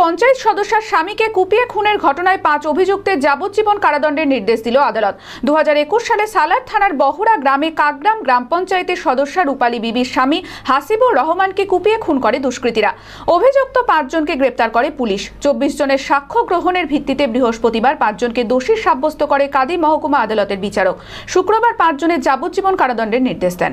পঞ্চায়েত সদস্যার স্বামীকে কুপিয়ে খুনের ঘটনায় পাঁচ অভিযুক্তের যাবজ্জীবন কারাদণ্ডের নির্দেশ দিল আদালত। দুহাজার একুশ সালে সালার থানার বহরা গ্রামে কাকগ্রাম গ্রাম পঞ্চায়েতের সদস্য রূপালী বিবির স্বামী হাসিবুর রহমানকে কুপিয়ে খুন করে দুষ্কৃতীরা। অভিযুক্ত পাঁচজনকে গ্রেপ্তার করে পুলিশ। চব্বিশ জনের সাক্ষ্য গ্রহণের ভিত্তিতে বৃহস্পতিবার পাঁচজনকে দোষী সাব্যস্ত করে কাদি মহকুমা আদালতের বিচারক। শুক্রবার পাঁচজনের যাবজ্জীবন কারাদণ্ডের নির্দেশ দেন।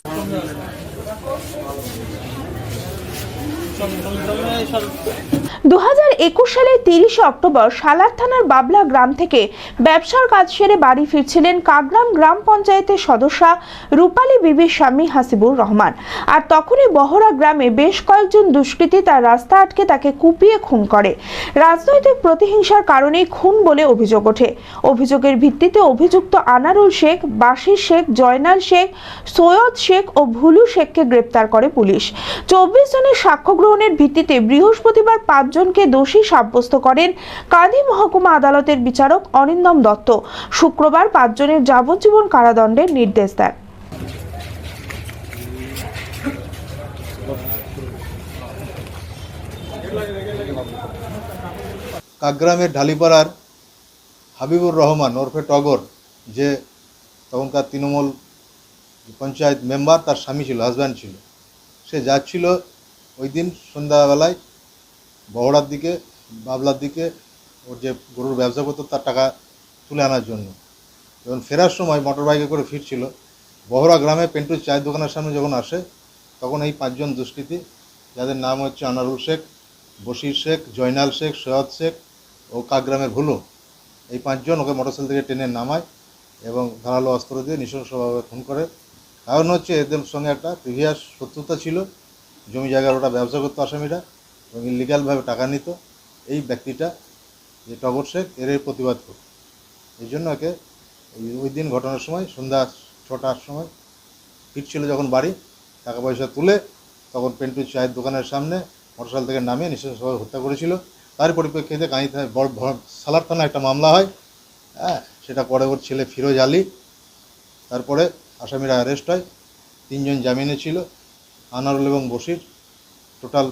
দু হাজার একুশ সালের তিরিশে অক্টোবর সালার থানার বাবলা গ্রাম থেকে ব্যবসার কাজ সেরে বাড়ি ফিরছিলেন কাগরাম গ্রাম পঞ্চায়েতের সদস্যা রূপালী বিবির স্বামী হাসিবুর রহমান। আর তখনই বহরা গ্রামে বেশ কয়েকজন দুষ্কৃতী তার রাস্তা আটকে তাকে কুপিয়ে খুন করে। রাজনৈতিক প্রতিহিংসার কারণেই খুন বলে অভিযোগ ওঠে। অভিযোগের ভিত্তিতে অভিযুক্ত আনারুল শেখ, বাশির শেখ, জয়নাল শেখ, সৈয়দ শেখ ও ভুলু শেখকে গ্রেপ্তার করে পুলিশ। চব্বিশ জনের সাক্ষ্য গ্রহণের ভিত্তিতে বৃহস্পতিবার পাঁচজনকে দোষী সাব্যস্ত করেন কাঁদি মহকুমা আদালতের বিচারক অরিন্দম দত্ত। শুক্রবার পাঁচজনের যাবজ্জীবন কারাদণ্ডের নির্দেশ দেন। কাকগ্রামের ঢালিপাড়ার হাবিবুর রহমান ওরফে টগর, যে তখনকার তৃণমূল পঞ্চায়েত মেম্বার, তার স্বামী ছিল হাজব্যান্ড ছিল। সে যাচ্ছিল ওই দিন সন্ধ্যাবেলায় বহড়ার দিকে, বাবলার দিকে ওর যে গরুর ব্যবসা করতো তার টাকা তুলে আনার জন্য। যখন ফেরার সময় মোটর বাইকে করে ফিরছিল বহরা গ্রামে পেন্টুর চায়ের দোকানের সামনে যখন আসে, তখন এই পাঁচজন দুষ্কৃতী, যাদের নাম হচ্ছে আনারুল শেখ, বশির শেখ, জয়নাল শেখ, সৈয়দ শেখ ও কাকগ্রামের ভুলু, এই পাঁচজন ওকে মোটরসাইকেল থেকে টেনে নামায় এবং ধারালো অস্ত্র দিয়ে নৃশংসভাবে খুন করে। কারণ হচ্ছে এদের সঙ্গে একটা প্রিভিয়াস শত্রুতা ছিল। জমি জায়গার ওটা ব্যবসা করতো আসামিরা এবং ইলিগালভাবে টাকা নিত, এই ব্যক্তিটা যে টগর শেখ, এর প্রতিবাদ করত। এই জন্য একে ওই- দিন ঘটনার সময়, সন্ধ্যা ছটার সময় ফিরছিল যখন বাড়ি, টাকা পয়সা তুলে তখন পেন্টু চায়ের দোকানের সামনে মোটরসাইকেল থেকে নামিয়ে নৃশংসভাবে হত্যা করেছিল। তার পরিপ্রেক্ষিতে কাঁদি সালার থানায় একটা মামলা হয় হ্যাঁ সেটা পরে ওর ছেলে ফিরোজ আলী। তারপরে আসামিরা অ্যারেস্ট হয়, তিনজন জামিনে ছিল। আনারুল এবং বসির টোটাল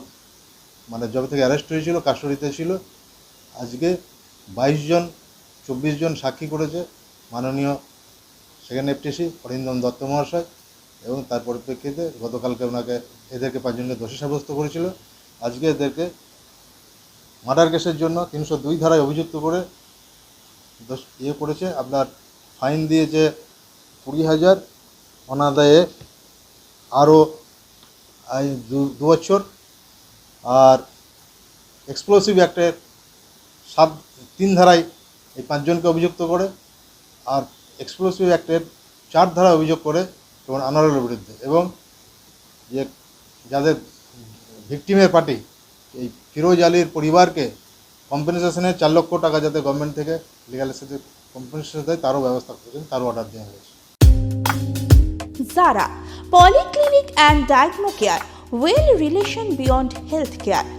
মানে যবে থেকে অ্যারেস্ট হয়েছিল কাস্টডিতে ছিল, আজকে বাইশ জন, চব্বিশ জন সাক্ষী করেছে মাননীয় সেকেন্ড এফটিসি অরিন্দম দত্ত মহাশয় এবং তার পরিপ্রেক্ষিতে গতকালকে ওনাকে এদেরকে পাঁচজনকে দোষী সাব্যস্ত করেছিল। আজকে এদেরকে মার্ডার কেসের জন্য তিনশো দুই ধারায় অভিযুক্ত করে দোষ ইয়ে করেছে। আপনার ফাইন দিয়েছে কুড়ি হাজার। অনাদায়ে আরও দু- বছর আর এক্সপ্লোসিভ অ্যাক্টের সাত তিন ধারায় এই পাঁচজনকে অভিযুক্ত করে, আর এক্সপ্লোসিভ অ্যাক্টের চার ধারা অভিযোগ করে যেমন আনারুলের বিরুদ্ধে। এবং যে যাদের ভিকটিমের পার্টি, এই ফিরোজ আলীর পরিবারকে কম্পেনসেশনের চার লক্ষ টাকা যাতে গভর্নমেন্ট থেকে লিগাল সাথে কম্পেনসেশন দেয়, তারও ব্যবস্থা করেছেন, তারও অর্ডার দেওয়া হয়েছে। Zara. Polyclinic and diagnostic care, will relation beyond healthcare.